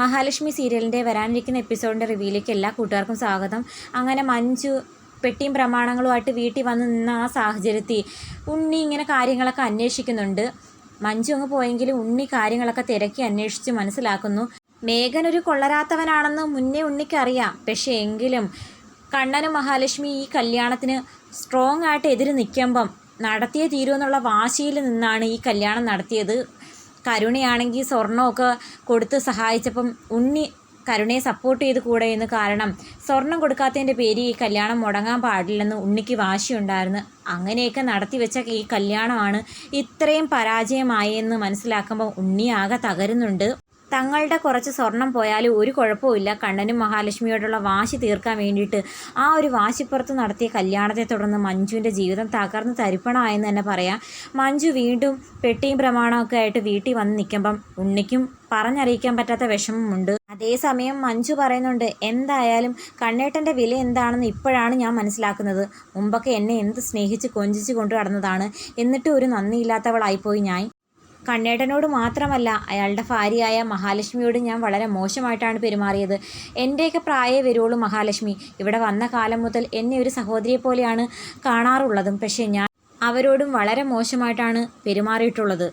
മഹാലക്ഷ്മി സീരിയലിന്റെ വരാനിരിക്കുന്ന എപ്പിസോഡിന്റെ റിവ്യൂയിലേക്ക് എല്ലാ കൂട്ടുകാർക്കും സ്വാഗതം. അങ്ങനെ മഞ്ജു പെട്ടിയും പ്രമാണങ്ങളുമായിട്ട് വീട്ടിൽ വന്ന് നിന്ന ആ സാഹചര്യത്തിൽ ഉണ്ണി ഇങ്ങനെ കാര്യങ്ങളൊക്കെ അന്വേഷിക്കുന്നുണ്ട്. മഞ്ജു അങ്ങ് പോയെങ്കിലും ഉണ്ണി കാര്യങ്ങളൊക്കെ തിരക്കി അന്വേഷിച്ച് മനസ്സിലാക്കുന്നു. മേഘൻ ഒരു കൊള്ളരാത്തവനാണെന്ന് മുന്നേ ഉണ്ണിക്കറിയാം. പക്ഷേ എങ്കിലും കണ്ണനും മഹാലക്ഷ്മി ഈ കല്യാണത്തിന് സ്ട്രോങ് ആയിട്ട് എതിര് നിൽക്കുമ്പം നടത്തിയേ തീരുമെന്നുള്ള വാശിയിൽ നിന്നാണ് ഈ കല്യാണം നടത്തിയത്. കരുണയാണെങ്കിൽ സ്വർണമൊക്കെ കൊടുത്ത് സഹായിച്ചപ്പം ഉണ്ണി കരുണയെ സപ്പോർട്ട് ചെയ്ത് കൂടെ എന്ന് കാരണം സ്വർണം കൊടുക്കാത്തതിന്റെ പേര് ഈ കല്യാണം മുടങ്ങാൻ പാടില്ലെന്ന് ഉണ്ണിക്ക് വാശിയുണ്ടായിരുന്നു. അങ്ങനെയൊക്കെ നടത്തി വെച്ച ഈ കല്യാണമാണ് ഇത്രയും പരാജയമായെന്ന് മനസ്സിലാക്കുമ്പോൾ ഉണ്ണി ആകെ തകരുന്നുണ്ട്. തങ്ങളുടെ കുറച്ച് സ്വർണം പോയാലും ഒരു കുഴപ്പമില്ല കണ്ണനും മഹാലക്ഷ്മിയോടുള്ള വാശി തീർക്കാൻ വേണ്ടിയിട്ട് ആ ഒരു വാശിപ്പുറത്ത് നടത്തിയ കല്യാണത്തെ തുടർന്ന് മഞ്ജുവിന്റെ ജീവിതം തകർന്ന് തരിപ്പണമായെന്ന് തന്നെ പറയാം. മഞ്ജു വീണ്ടും പെട്ടിയും പ്രമാണമൊക്കെ ആയിട്ട് വീട്ടിൽ വന്ന് നിൽക്കുമ്പം ഉണ്ണിക്കും പറഞ്ഞറിയിക്കാൻ പറ്റാത്ത വിഷമമുണ്ട് അതേസമയം മഞ്ജു പറയുന്നുണ്ട് എന്തായാലും കണ്ണേട്ടന്റെ വില എന്താണെന്ന് ഇപ്പോഴാണ് ഞാൻ മനസ്സിലാക്കുന്നത്. മുമ്പൊക്കെ എന്നെ എന്ത് സ്നേഹിച്ച് കൊഞ്ചിച്ച് കൊണ്ടു നടന്നതാണ് എന്നിട്ടും ഒരു നന്ദിയില്ലാത്തവളായിപ്പോയി ഞാൻ. കണ്ണേട്ടനോട് മാത്രമല്ല അയാളുടെ ഭാര്യയായ മഹാലക്ഷ്മിയോട് ഞാൻ വളരെ മോശമായിട്ടാണ് പെരുമാറിയത്. എന്റെയൊക്കെ പ്രായേ വരുള്ളൂ മഹാലക്ഷ്മി. ഇവിടെ വന്ന കാലം മുതൽ എന്നെ ഒരു സഹോദരിയെ പോലെയാണ് കാണാറുള്ളതും. പക്ഷേ ഞാൻ അവരോടും വളരെ മോശമായിട്ടാണ് പെരുമാറിയിട്ടുള്ളത്.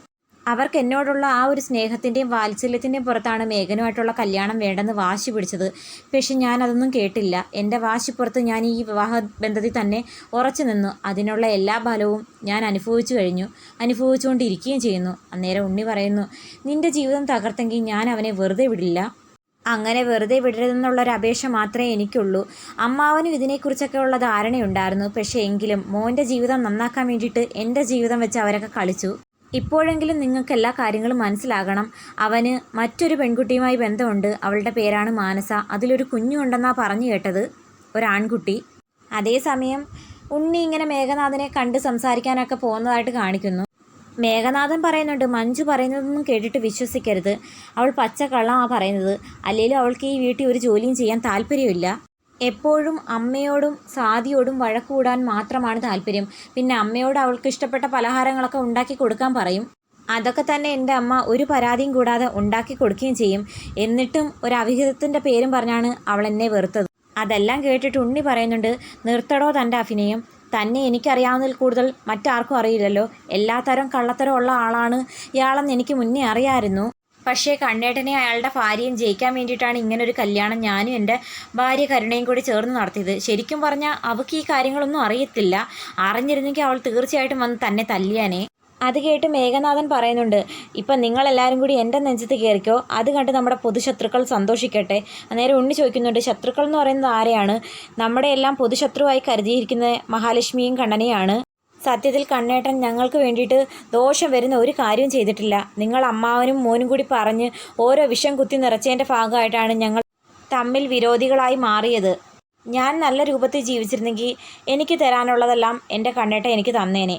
അവർക്ക് എന്നോടുള്ള ആ ഒരു സ്നേഹത്തിന്റെയും വാത്സല്യത്തിന്റെയും പുറത്താണ് മേഘനുമായിട്ടുള്ള കല്യാണം വേണ്ടെന്ന് വാശി പിടിച്ചത്. പക്ഷെ ഞാൻ അതൊന്നും കേട്ടില്ല. എന്റെ വാശിപ്പുറത്ത് ഞാൻ ഈ വിവാഹ ബന്ധത്തിൽ തന്നെ ഉറച്ചു നിന്നു. അതിനുള്ള എല്ലാ ബലവും ഞാൻ അനുഭവിച്ചു കഴിഞ്ഞു. അനുഭവിച്ചുകൊണ്ടിരിക്കുകയും ചെയ്യുന്നു. അന്നേരം ഉണ്ണി പറയുന്നു നിന്റെ ജീവിതം തകർത്തെങ്കിൽ ഞാൻ അവനെ വെറുതെ വിടില്ല. അങ്ങനെ വെറുതെ വിടരുതെന്നുള്ളൊരു അപേക്ഷ മാത്രമേ എനിക്കുള്ളൂ. അമ്മാവനും ഇതിനെക്കുറിച്ചൊക്കെ ഉള്ള ധാരണയുണ്ടായിരുന്നു. പക്ഷേ എങ്കിലും മോന്റെ ജീവിതം നന്നാക്കാൻ വേണ്ടിയിട്ട് എന്റെ ജീവിതം വെച്ച് അവരൊക്കെ കളിച്ചു. ഇപ്പോഴെങ്കിലും നിങ്ങൾക്ക് എല്ലാ കാര്യങ്ങളും മനസ്സിലാകണം. അവന് മറ്റൊരു പെൺകുട്ടിയുമായി ബന്ധമുണ്ട്. അവളുടെ പേരാണ് മാനസ. അതിലൊരു കുഞ്ഞുണ്ടെന്നാണ് പറഞ്ഞു കേട്ടത് ഒരാൺകുട്ടി അതേസമയം ഉണ്ണി ഇങ്ങനെ മേഘനാഥനെ കണ്ട് സംസാരിക്കാനൊക്കെ പോകുന്നതായിട്ട് കാണിക്കുന്നു. മേഘനാഥൻ പറയുന്നുണ്ട് മഞ്ജു പറയുന്നതൊന്നും കേട്ടിട്ട് വിശ്വസിക്കരുത്. അവൾ പച്ച കള്ളമാണ് പറയുന്നത്. അല്ലെങ്കിലും അവൾക്ക് ഈ വീട്ടിൽ ഒരു ജോലിയും ചെയ്യാൻ താല്പര്യമില്ല. എപ്പോഴും അമ്മയോടും സാദിയോടും വഴക്കൂടാൻ മാത്രമാണ് താല്പര്യം. പിന്നെ അമ്മയോട് അവൾക്ക് ഇഷ്ടപ്പെട്ട പലഹാരങ്ങളൊക്കെ ഉണ്ടാക്കി കൊടുക്കാൻ പറയും. അതൊക്കെ തന്നെ എന്റെ അമ്മ ഒരു പരാതിയും കൂടാതെ ഉണ്ടാക്കി കൊടുക്കുകയും ചെയ്യും. എന്നിട്ടും ഒരു അവിഹിതത്തിന്റെ പേരും പറഞ്ഞാണ് അവൾ എന്നെ വെറുത്തത്. അതെല്ലാം കേട്ടിട്ട് ഉണ്ണി പറയുന്നുണ്ട് നിർത്തടോ തന്റെ അഭിനയം. തന്നെ എനിക്കറിയാവുന്നതിൽ കൂടുതൽ മറ്റാർക്കും അറിയില്ലല്ലോ. എല്ലാത്തരം കള്ളത്തരം ഉള്ള ആളാണ്. ഇയാളെന്ന് എനിക്ക് മുന്നേ അറിയാമായിരുന്നു പക്ഷേ കണ്ണേട്ടനെ അയാളുടെ ഭാര്യയും ജയിക്കാൻ വേണ്ടിയിട്ടാണ് ഇങ്ങനൊരു കല്യാണം ഞാനും എന്റെ ഭാര്യ കരുണയും കൂടി ചേർന്ന് നടത്തിയത്. ശരിക്കും പറഞ്ഞാൽ അവൾക്ക് ഈ കാര്യങ്ങളൊന്നും അറിയത്തില്ല. അറിഞ്ഞിരുന്നെങ്കിൽ അവൾ തീർച്ചയായിട്ടും വന്ന് തന്നെ തല്ലിയാനേ. അത് കേട്ട് മേഘനാഥൻ പറയുന്നുണ്ട് ഇപ്പം നിങ്ങളെല്ലാവരും കൂടി എന്റെ നെഞ്ചത്ത് കയറിക്കോ. അത് കണ്ട് നമ്മുടെ പൊതുശത്രുക്കൾ സന്തോഷിക്കട്ടെ. നേരെ ഉണ്ണി ചോദിക്കുന്നുണ്ട് ശത്രുക്കൾ എന്ന് പറയുന്നത് ആരെയാണ്? നമ്മുടെ എല്ലാം പൊതുശത്രുവായി കരുതിയിരിക്കുന്ന മഹാലക്ഷ്മിയും കണ്ണനെയാണ്. സത്യത്തിൽ കണ്ണേട്ടൻ ഞങ്ങൾക്ക് വേണ്ടിയിട്ട് ദോഷം വരുന്ന ഒരു കാര്യവും ചെയ്തിട്ടില്ല. നിങ്ങൾ അമ്മാവനും മോനും കൂടി പറഞ്ഞ് ഓരോ വിഷം കുത്തി നിറച്ചതിന്റെ ഭാഗമായിട്ടാണ് ഞങ്ങൾ തമ്മിൽ വിരോധികളായി മാറിയത്. ഞാൻ നല്ല രൂപത്തിൽ ജീവിച്ചിരുന്നെങ്കിൽ എനിക്ക് തരാനുള്ളതെല്ലാം എന്റെ കണ്ണേട്ടൻ എനിക്ക് തന്നേനെ.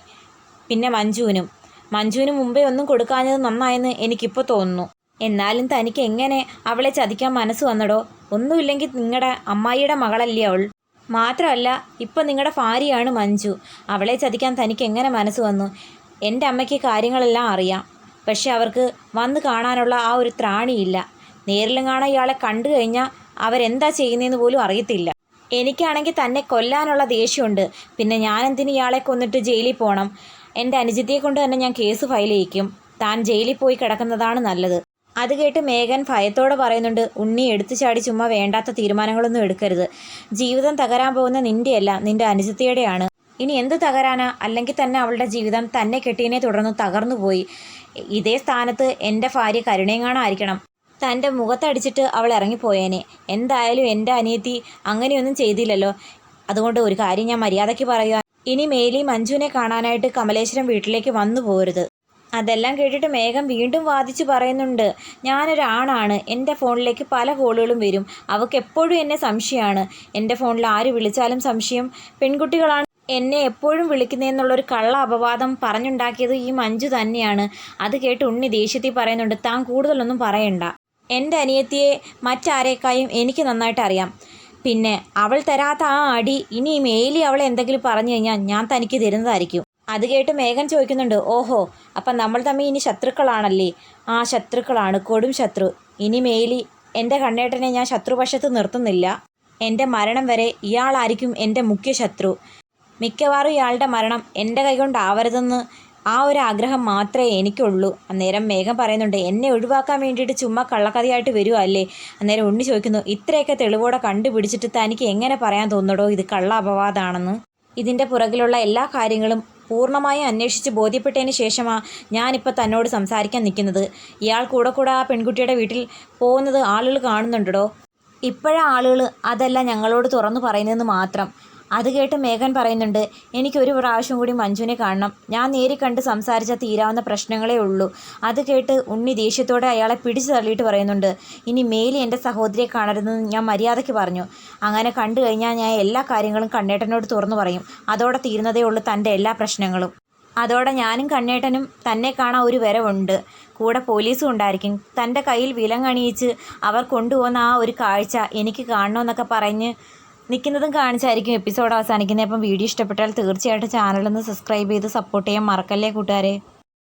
പിന്നെ മഞ്ജുവിനും. മഞ്ജുവിന് മുമ്പേ ഒന്നും കൊടുക്കാഞ്ഞത് നന്നായെന്ന് എനിക്കിപ്പോൾ തോന്നുന്നു. എന്നാലും തനിക്ക് എങ്ങനെ അവളെ ചതിക്കാൻ മനസ്സ് വന്നടോ? ഒന്നുമില്ലെങ്കിൽ നിങ്ങളുടെ അമ്മായിയുടെ മകളല്ലേ അവൾ. മാത്രമല്ല ഇപ്പം നിങ്ങളുടെ ഭാര്യയാണ് മഞ്ജു. അവളെ ചതിക്കാൻ തനിക്ക് എങ്ങനെ മനസ്സ് വന്നു? എന്റെ അമ്മയ്ക്ക് കാര്യങ്ങളെല്ലാം അറിയാം. പക്ഷെ അവർക്ക് വന്ന് കാണാനുള്ള ആ ഒരു ത്രാണിയില്ല. നേരിലും കാണാൻ ഇയാളെ കണ്ടു കഴിഞ്ഞാൽ അവരെന്താ ചെയ്യുന്നതെന്ന് പോലും അറിയത്തില്ല. എനിക്കാണെങ്കിൽ തന്നെ കൊല്ലാനുള്ള ദേഷ്യമുണ്ട്. പിന്നെ ഞാനെന്തിന് ഇയാളെ കൊന്നിട്ട് ജയിലിൽ പോകണം എന്റെ അനുജിത്തിയെ കൊണ്ട് തന്നെ ഞാൻ കേസ് ഫയൽ ചെയ്യിക്കും. താൻ ജയിലിൽ പോയി കിടക്കുന്നതാണ് നല്ലത്. അത് കേട്ട് മേഘൻ ഭയത്തോടെ പറയുന്നുണ്ട് ഉണ്ണി എടുത്തു ചാടി ചുമ്മാ വേണ്ടാത്ത തീരുമാനങ്ങളൊന്നും എടുക്കരുത്. ജീവിതം തകരാൻ പോകുന്ന നിന്റെയല്ല നിന്റെ അനുജത്തിയുടെയാണ്. ഇനി എന്ത് തകരാനാ? അല്ലെങ്കിൽ തന്നെ അവളുടെ ജീവിതം തന്നെ കെട്ടിയതിനെ തുടർന്ന് തകർന്നു പോയി. ഇതേ സ്ഥാനത്ത് എന്റെ ഭാര്യ കരുണയങ്ങാണായിരിക്കണം തന്റെ മുഖത്തടിച്ചിട്ട് അവൾ ഇറങ്ങിപ്പോയേനെ. എന്തായാലും എന്റെ അനിയത്തി അങ്ങനെയൊന്നും ചെയ്തില്ലല്ലോ. അതുകൊണ്ട് ഒരു കാര്യം ഞാൻ മര്യാദയ്ക്ക് പറയുക ഇനി മേലി മഞ്ജുവിനെ കാണാനായിട്ട് കമലേശ്വരം വീട്ടിലേക്ക് വന്നു പോരുത് അതെല്ലാം കേട്ടിട്ട് മേഘം വീണ്ടും വാദിച്ചു പറയുന്നുണ്ട് ഞാനൊരാണാണ്. എന്റെ ഫോണിലേക്ക് പല കോളുകളും വരും. അവൾക്ക് എപ്പോഴും എന്നെ സംശയമാണ്. എന്റെ ഫോണിൽ ആര് വിളിച്ചാലും സംശയം. പെൺകുട്ടികളാണ് എന്നെ എപ്പോഴും വിളിക്കുന്നതെന്നുള്ളൊരു കള്ള അപവാദം പറഞ്ഞുണ്ടാക്കിയത് ഈ മഞ്ജു തന്നെയാണ്. അത് കേട്ട് ഉണ്ണി ദേഷ്യത്തിൽ പറയുന്നുണ്ട് താൻ കൂടുതലൊന്നും പറയണ്ട. എന്റെ അനിയത്തിയെ മറ്റാരേക്കായും എനിക്ക് നന്നായിട്ട് അറിയാം. പിന്നെ അവൾ തരാത്ത ആ അടി ഇനി മേലി അവളെ എന്തെങ്കിലും പറഞ്ഞു കഴിഞ്ഞാൽ ഞാൻ തനിക്ക് തരുന്നതായിരിക്കും. അത് കേട്ട് മേഘൻ ചോദിക്കുന്നുണ്ട് ഓഹോ അപ്പം നമ്മൾ തമ്മിൽ ഇനി ശത്രുക്കളാണല്ലേ? ആ ശത്രുക്കളാണ് കൊടും ശത്രു. ഇനി മേലി എന്റെ കണ്ണേട്ടനെ ഞാൻ ശത്രുപക്ഷത്ത് നിർത്തുന്നില്ല. എന്റെ മരണം വരെ ഇയാളായിരിക്കും എന്റെ മുഖ്യ ശത്രു. മിക്കവാറും ഇയാളുടെ മരണം എന്റെ കൈകൊണ്ടാവരുതെന്ന് ആ ഒരു ആഗ്രഹം മാത്രമേ എനിക്കുള്ളൂ. അന്നേരം മേഘം പറയുന്നുണ്ട് എന്നെ ഒഴിവാക്കാൻ വേണ്ടിയിട്ട് ചുമ്മാ കള്ളക്കഥയായിട്ട് വരുമല്ലേ അന്നേരം ഉണ്ണി ചോദിക്കുന്നു ഇത്രയൊക്കെ തെളിവോടെ കണ്ടുപിടിച്ചിട്ട് തനിക്ക് എങ്ങനെ പറയാൻ തോന്നടോ ഇത് കള്ള അപവാദമാണെന്ന് ഇതിന്റെ പുറകിലുള്ള എല്ലാ കാര്യങ്ങളും പൂർണമായും അന്വേഷിച്ച് ബോധ്യപ്പെട്ടതിന് ശേഷമാണ് ഞാനിപ്പോൾ തന്നോട് സംസാരിക്കാൻ നിൽക്കുന്നത്. ഇയാൾ കൂടെ കൂടെ ആ പെൺകുട്ടിയുടെ വീട്ടിൽ പോകുന്നത് ആളുകൾ കാണുന്നുണ്ടോ ഇപ്പോഴാ ആളുകൾ അതല്ല ഞങ്ങളോട് തുറന്നു പറയുന്നതെന്ന് മാത്രം. അത് കേട്ട് മേഘൻ പറയുന്നുണ്ട് എനിക്കൊരു പ്രാവശ്യം കൂടി മഞ്ജുവിനെ കാണണം. ഞാൻ നേരി കണ്ട് സംസാരിച്ചാൽ തീരാവുന്ന പ്രശ്നങ്ങളേ ഉള്ളൂ. അത് കേട്ട് ഉണ്ണി ദേഷ്യത്തോടെ അയാളെ പിടിച്ചു തള്ളിയിട്ട് പറയുന്നുണ്ട് ഇനി മേലി എന്റെ സഹോദരിയെ കാണരുതെന്ന് ഞാൻ മര്യാദയ്ക്ക് പറഞ്ഞു. അങ്ങനെ കണ്ടു കഴിഞ്ഞാൽ ഞാൻ എല്ലാ കാര്യങ്ങളും കണ്ണേട്ടനോട് തുറന്നു പറയും. അതോടെ തീരുന്നതേ ഉള്ളൂ തന്റെ എല്ലാ പ്രശ്നങ്ങളും. അതോടെ ഞാനും കണ്ണേട്ടനും തന്നെ കാണാൻ ഒരു വരവുണ്ട്. കൂടെ പോലീസും ഉണ്ടായിരിക്കും. തന്റെ കയ്യിൽ വിലങ്ങണിയിച്ച് അവർ കൊണ്ടുപോകുന്ന ആ ഒരു കാഴ്ച എനിക്ക് കാണണമെന്നൊക്കെ പറഞ്ഞ് നിൽക്കുന്നതും കാണിച്ചായിരിക്കും എപ്പിസോഡ് അവസാനിക്കുന്നത്. അപ്പം വീഡിയോ ഇഷ്ടപ്പെട്ടാൽ തീർച്ചയായിട്ടും ചാനലൊന്ന് സബ്സ്ക്രൈബ് ചെയ്ത് സപ്പോർട്ട് ചെയ്യാൻ മറക്കല്ലേ കൂട്ടുകാരെ?